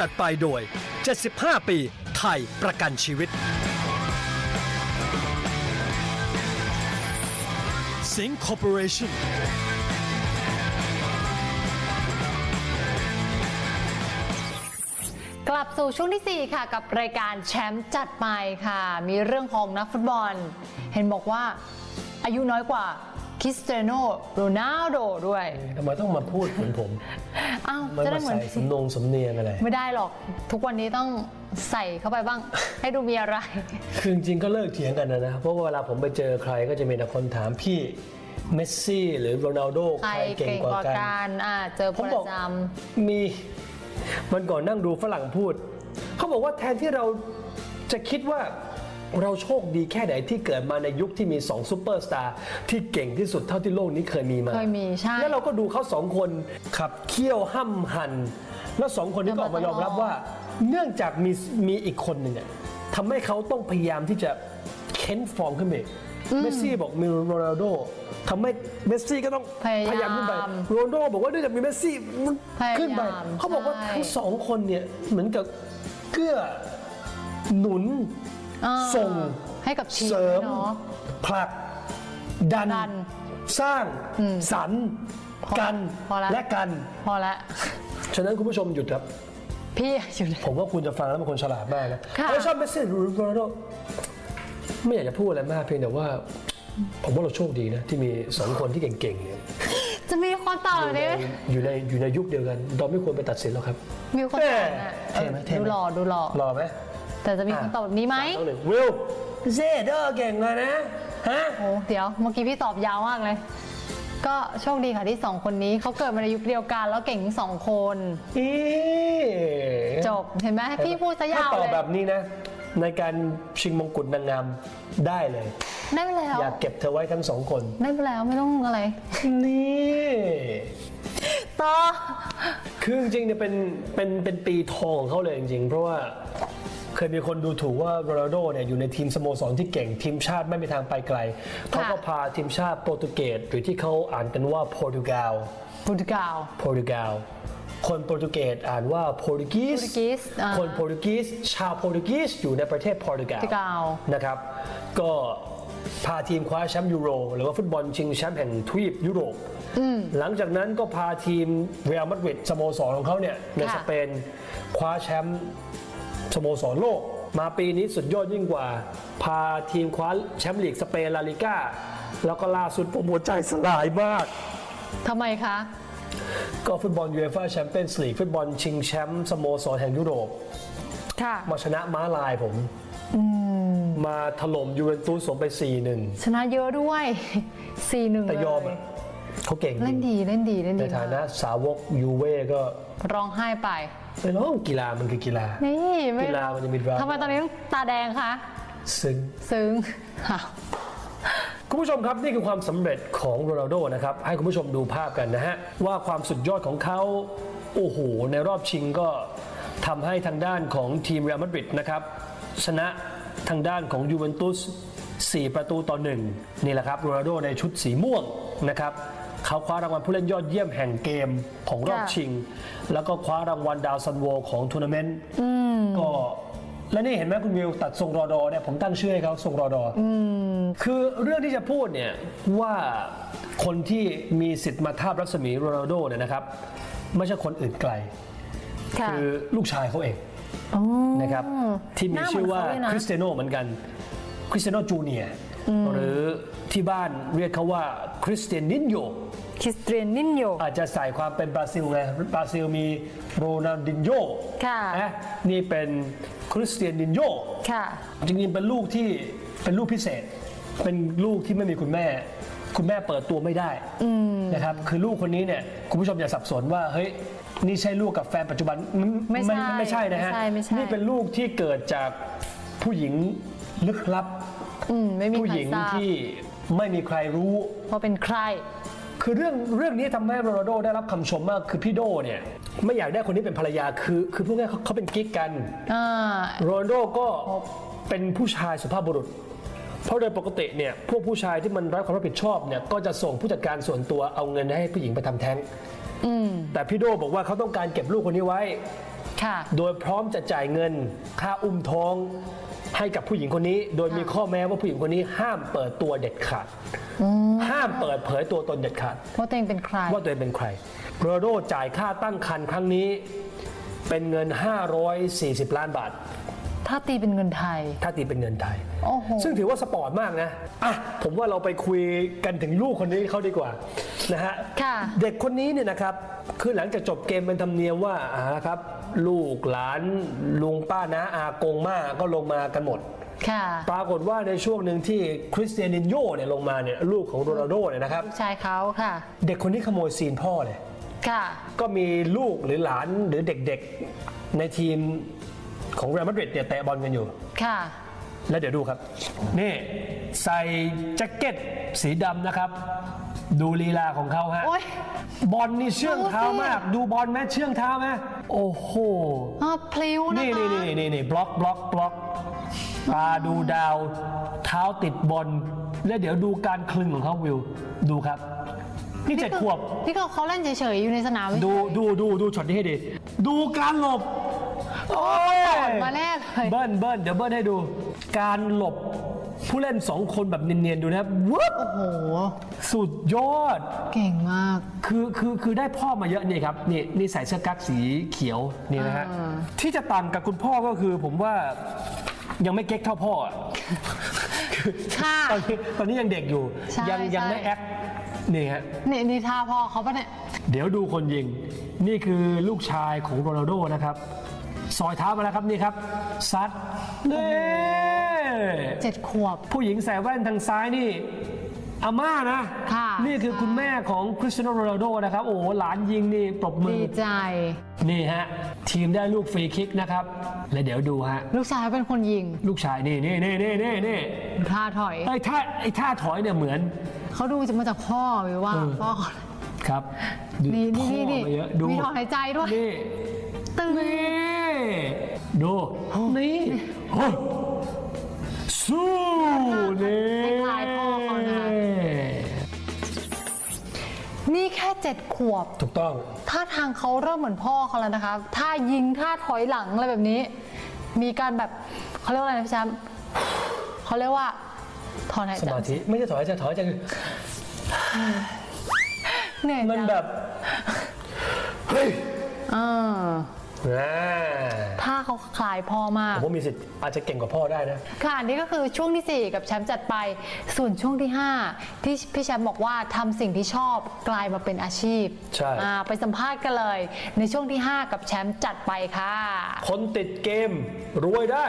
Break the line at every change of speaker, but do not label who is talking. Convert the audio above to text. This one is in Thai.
จัดไปโดย 75 ปี ไทยประกันชีวิต สิงคอร์ปอเรชั่น
กลับสู่ช่วงที่ 4 ค่ะกับรายการแชมป์จัดไปค่ะ มีเรื่องของนักฟุตบอล เห็นบอกว่าอายุน้อยกว่าคริสเตียโนโรนัลโดด้วย
ทำไมต้องมาพูดเหมือนผม
อ้าว
มัน
จะ
มา
ได้เหมือน
ใส่สำนงสำเนียงอะไร
ไม่ได้หรอก ทุกวันนี้ต้องใส่เข้าไปบ้าง ให้ดูมีอะไร
คือจริงๆก็เลิกเถียงกันนะนะ เพราะว่าเวลาผมไปเจอใครก็จะมีแต่คนถามพี่เมสซี่หรือโรนัลโด
ใคร
ใครเก่ง
เก่ง
กว่าก
ว่า
กัน
กันอ่าเจอ
ผ
ป
ม
ระ
บอก
จ
มีมันก่อนนั่งดูฝรั่งพูด เขาบอกว่าแทนที่เราจะคิดว่า เราโชคดีแค่ไหนที่เกิดมาในยุคที่มี2ซูเปอร์สตาร์ที่เก่งที่สุดเท่าที่โลกนี้เคยมีมาำ
เคยมีใช่
แล้วเราก็ดูเขาสองคนขับเคี่ยวห้ำหัน แล้วสองคนนี้ก็ออกมายอมรับว่า เนื่องจากมีมีอีกคนหนึ่งอะทำให้เขาต้องพยายามที่จะเค้นฟอร์มขึ้นไปอีกเมสซี่บอกมีโรนัลโดทำให้เมสซี่ก็ต้อง
พยายาม
ขึ้นไปโรนัลโดบอกว่าเนื่องจากมีเมสซี่มัน
พยายาม
ขึ้นไปเขาบอกว่า
ใช่
ทั้งสองคนเนี่ยเหมือนกับเกื้อหนุน
อ่า
ส่ง
ให้กับทีม
เสริม
เนาะ
ผลัก ดัน
ดัน
สร้างสรรค์
พอ
กัน
พอละ
และกัน
พอละ
ฉะนั้นคุณผู้ชมหยุดครับ
พี่อยู่ไหน
ผมว่าคุณจะฟังแล้วเป็นคนฉลาดมากนะ
ค่ะ
เราชอบเมสซี่หรือโรนัลโดไม่อยากจะพูดอะไรมากเพียงแต่ว่า ผมว่าเราโชคดีนะ ที่มีสองคนที่เก่งๆเนี่ย
จะมีคนต่อ
อยู่ใน
เลย
อยู่ในอยู่ในยุคเดียวกันเราไม่ควรไปตัดสินหรอกครับ
มีคนต่อนะ
เท่ไหมเท่ไหม
ดูหล่อดูหล่อ
รอไหม
แต่จะมีคนตอบแบบนี้ไหม
สาต้องนึ่งวิลเซเดอร์เก่งเลยนะฮะ
โอ้เดี๋ยวเมื่อกี้พี่ตอบยาวมากเลย ก็โชคดีค่ะที่สองคนนี้เขาเกิดมาในยุคเดียวกันแล้วเก่งทั้งสองคน
อี
จบเห็นไหมพี่พูดซะยาว
ถ้าตอบ
เลย
แบบนี้นะ ในการชิงมงกุฎนางงามได้เลย
ได้ไปแล้ว
อยากเก็บเธอไว้ทั้งสองคน
ได้ไปแล้วไม่ต้องอะไร
นี่
ต่อ
คือจริงๆเนี่ยเป็นเป็นเป็นปีทองของเขาเลยจริงๆ เพราะว่าเค ยมีคนดูถูกว่าโรนัลโดเนี่ยอยู่ในทีมสโมสรที่เก่งทีมชาติไม่มีทางไปไกล เขาก็พาทีมชาติโปรตุเกสหรือที่เขาอ่านกันว่าโปรตุเกส
โปรตุเกส
โปรตุเกสคนโปรตุเกสอ่านว่าโปรตุกีส
โปรตุกีสอ่า
คนโปรตุกีสชาวโปรตุกีสอยู่ในประเทศโปรตุเก
โปรตุเกส
นะครับ ก็พาทีมคว้าแชมป์ยูโร หรือว่าฟุตบอลชิงแชมป์แห่งทวีปยุโรปหลังจากนั้นก็พาทีมเรอัลมาดริดสโมสรของเขาเนี่ยใน
ค่ะ
สเปนคว้าแชมป์ สโมสรโลก มาปีนี้สุดยอดยิ่งกว่า พาทีมคว้าแชมป์ลีกสเปนลาลิก้า แล้วก็ล่าสุดผมหัวใจสลายมาก
ทำไมคะ
ก็ฟุตบอลยูเอฟ่าแชมเปี้ยนส์ลีกฟุตบอลชิงแชมป์สโมสรแห่งยุโรป
ค่ะ
มาชนะม้าลายผม มาถล่มยูเวนตุสผมไป 4-1
ชนะเยอะด้วยสี่หนึ่ง
แต่ยอมอะ เขาเก่งจ
เล่
ริ
น
ง
ดีเล่นดีเล่น
ใน
ดี
ฐานะ
มาก
สาวกยูเว่ก็
ร้องไห้ไป
ไม่ร้องกีฬามันคือกีฬา
นี่ไม่
กีฬามันจะมีดราม่า
ทำไมตอนนี้ต้องตาแดงคะ
ซึ่ง
ซึ้งค่ะ
คุณผู้ชมครับนี่คือความสำเร็จของโรนัลโดนะครับ ให้คุณผู้ชมดูภาพกันนะฮะ ว่าความสุดยอดของเขา โอ้โห ในรอบชิงก็ทำให้ทางด้านของทีมเรอัลมาดริดนะครับ ชนะทางด้านของยูเวนตุส4 ประตูต่อ 1 นี่แหละครับโรนัลโดในชุดสีม่วงนะครับ เขาคว้ารางวัลผู้เล่นยอดเยี่ยมแห่งเกมของรอบ
ค่ะ
ชิง แล้วก็คว้ารางวัลดาวซันโวของทัวร์นาเมนต์ก็และนี่เห็นไหมคุณวิวตัดทรงรอดอเนี่ยผมตั้งชื่อให้เขาทรงรอดออคือเรื่องที่จะพูดเนี่ยว่าคนที่มีสิทธิ์มาทาบรัศมีโรนัลโดเนี่ยนะครับ ไม่ใช่คนอื่นไกล
ค่ะ
คือลูกชายเขาเองนะครับ ที่มีชื่อว่า
หน้าเหมือนเขาเลยนะ
คริสเตียโนเหมือนกันคริสเตียโนจูเนียร์ หรือที่บ้านเรียกเขาว่าคริสเตียนนินโย
คริสเตียนนินโย
อาจจะใส่ความเป็นบราซิลไงบราซิลมีโรนัลดินโย
ค่ะ
นะนี่เป็นคริสเตียนนินโย
ค่ะ
จริงๆเป็นลูกที่เป็นลูกพิเศษ เป็นลูกที่ไม่มีคุณแม่ คุณแม่เปิดตัวไม่ได้นะครับคือลูกคนนี้เนี่ยคุณผู้ชมอย่าสับสนว่าเฮ้ยนี่ใช่ลูกกับแฟนปัจจุบัน
ไม่ใช่
ไม่ใช่นะฮะ
ไม่ใช่ไม่ใช่
นี่เป็นลูกที่เกิดจากผู้หญิงลึกลับ
อืมไม่มี
ผู้
ใคร
หญิง
ทราบ
ที่ไม่มีใครรู้
ว่าเป็นใคร
คือเรื่องเรื่องนี้ทำให้โรนัลโดได้รับคำชมมากคือพี่โดเนี่ย ไม่อยากได้คนที่เป็นภรรยาคือ คือพวกนี้เขาเขาเป็นกิ๊กกัน
อ่า
โรนัลโดก็เป็นผู้ชายสุภาพบุรุษ เพราะโดยปกติเนี่ยพวกผู้ชายที่มันไร้ความรับผิดชอบเนี่ยก็จะส่งผู้จัดการส่วนตัวเอาเงินให้ผู้หญิงไปทำแท้งแต่พี่โดบอกว่าเขาต้องการเก็บลูกคนนี้ไว้
ค่ะ
โดยพร้อมจะจ่ายเงินค่าอุ้มท้องให้กับผู้หญิงคนนี้ โดยมีข้อแม้ว่าผู้หญิงคนนี้ห้ามเปิดตัวเด็ดขาด ห้ามเปิดเผยตัวตนเด็ดขาด
ว่าตัวเองเป็นใคร
ว่าตัวเองเป็นใครโรนัลโดจ่ายค่าตั้งครรภ์ครั้งนี้ เป็นเงิน 540 ล้านบาท
ถ้าตีเป็นเงินไทย
ถ้าตีเป็นเงินไทย
โอ้โห
ซึ่งถือว่าสปอร์ตมากนะอะผมว่าเราไปคุยกันถึงลูกคนนี้เขาดีกว่านะฮะ
ค่ะ
เด็กคนนี้เนี่ยนะครับคือหลังจากจบเกมเป็นธรรมเนียมว่าอ่านะครับ ลูกหลานลุงป้านะอากงมาก็ลงมากันหมด
ค่ะ
ปรากฏว่าในช่วงหนึ่งที่คริสเตียนินโยเนี่ยลงมาเนี่ยลูกของโรนัลโดเนี่ยนะครับ
ลูกชายเขาค่ะ
เด็กคนนี้ขโมยซีนพ่อเลย
ค่ะ
ก็มีลูกหรือหลานหรือเด็กๆ ในทีมของเรอัลมาดริดเนี่ยเตะบอลกันอยู่
ค่ะ
แล้วเดี๋ยวดูครับ นี่ใส่แจ็คเก็ตสีดำนะครับ ดูลีลาของเขาฮะ
โอ๊ย
บอลนี่เชื่องเท้า
ดูสิ
มาก ดูบอลแม้เชื่องเท้าไหมโอ้โห
อ่าพลิ้วนะ
นี่
คะ
นี่นี่นี่นี่บล็อกบล็อกบล็อกตาดูดาว เท้าติดบอลแล้วเดี๋ยวดูการคลึงของเขาวิว ดูครับ นี่เจ็ดขวบ
นี่เขาเขาเล่นเฉยๆอยู่ในสนาม
ดูดูดูดูช็อตนี้ให้ดี ดูการหลบ โอ้ย
ถอดมาแน่เลย
เบิ้ลเบิ้ลเดี๋ยวเบิ้ลให้ดู การหลบผู้เล่นสองคนแบบเนียนๆ ดูนะครับวุ๊บ
โอ้โห
สุดยอด
เก่งมาก
คือคือคือได้พ่อมาเยอะนี่ครับ นี่นี่ใส่เสื้อกั๊กสีเขียวนี่นะฮะ
อ่า
ที่จะต่างกับคุณพ่อก็คือผมว่ายังไม่เก๊กเท่าพ่ออะคือ
ค่ะ
ตอนนี้ตอนนี้ยังเด็กอยู่
ใช่
ยังยัง
ใช่
ไม่แอคนี่ฮะ
นี่นี่ท่าพ่อเขาปะเนี่ย
เดี๋ยวดูคนยิง นี่คือลูกชายของโรนัลโดนะครับ ซอยเท้ามาแล้วครับนี่ครับซัดเน่
เจ็ดขวบ
ผู้หญิงใส่แว่นทางซ้ายนี่อาม่านะ
ค่ะ
นี่คือคุณแม่ของคริสเตียโนโรนัลโดนะครับ โอ้โหหลานยิงนี่ปรบมื
ดี
อ
ใจ
นี่ฮะ ทีมได้ลูกฟรีคิกนะครับ และเดี๋ยวดูฮะ
ลูกชายเป็นคนยิง
ลูกชายนี่นี่นี่นี่นี่นี่
ท่าถอย
ไอ้ท่าไอ้ท่าถอยเนี่ยเหมือน
เขาดูจะมาจากพ่อหรือว่า
เออ
พ่อเขา
ครับดู
นี่นี่
พ่อ
นี่
มาเยอะดู
มีถอนหายใจด้วย
นี่
ตึง
นี่ ดู นี่โอ้สู้นี่
คล้ายๆพ่อเขานะคะนี่แค่เจ็ดขวบ
ถูกต้อง
ท่าทางเขาเริ่มเหมือนพ่อเขาแล้วนะคะ ท่ายิงท่าถอยหลังอะไรแบบนี้ มีการแบบเขาเรียกว่าอะไรนะพี่แชมป์เขาเรียกว่าถอนหาย
ส
ใจ
มาธิไม่ใช่ถอยจะถอยจะคือ
เหนื่อย
มัน
จัง
แบบ เฮ้ย
เออ
อ่า
ท่าเขาคล้ายพ่อมาก
ผมว่ามีสิทธิ์อาจจะเก่งกว่าพ่อได้นะ
ค่ะนี่ก็คือช่วงทีสี่ 4 กับแชมป์จัดไป ส่วนช่วงที่ 5 ที่พี่แชมป์บอกว่าทำสิ่งที่ชอบกลายมาเป็นอาชีพ
ใช่
อ่าไปสัมภาษณ์กันเลย ในช่วงที่ 5 กับแชมป์จัดไปค่ะ
คนติดเกมรวยได้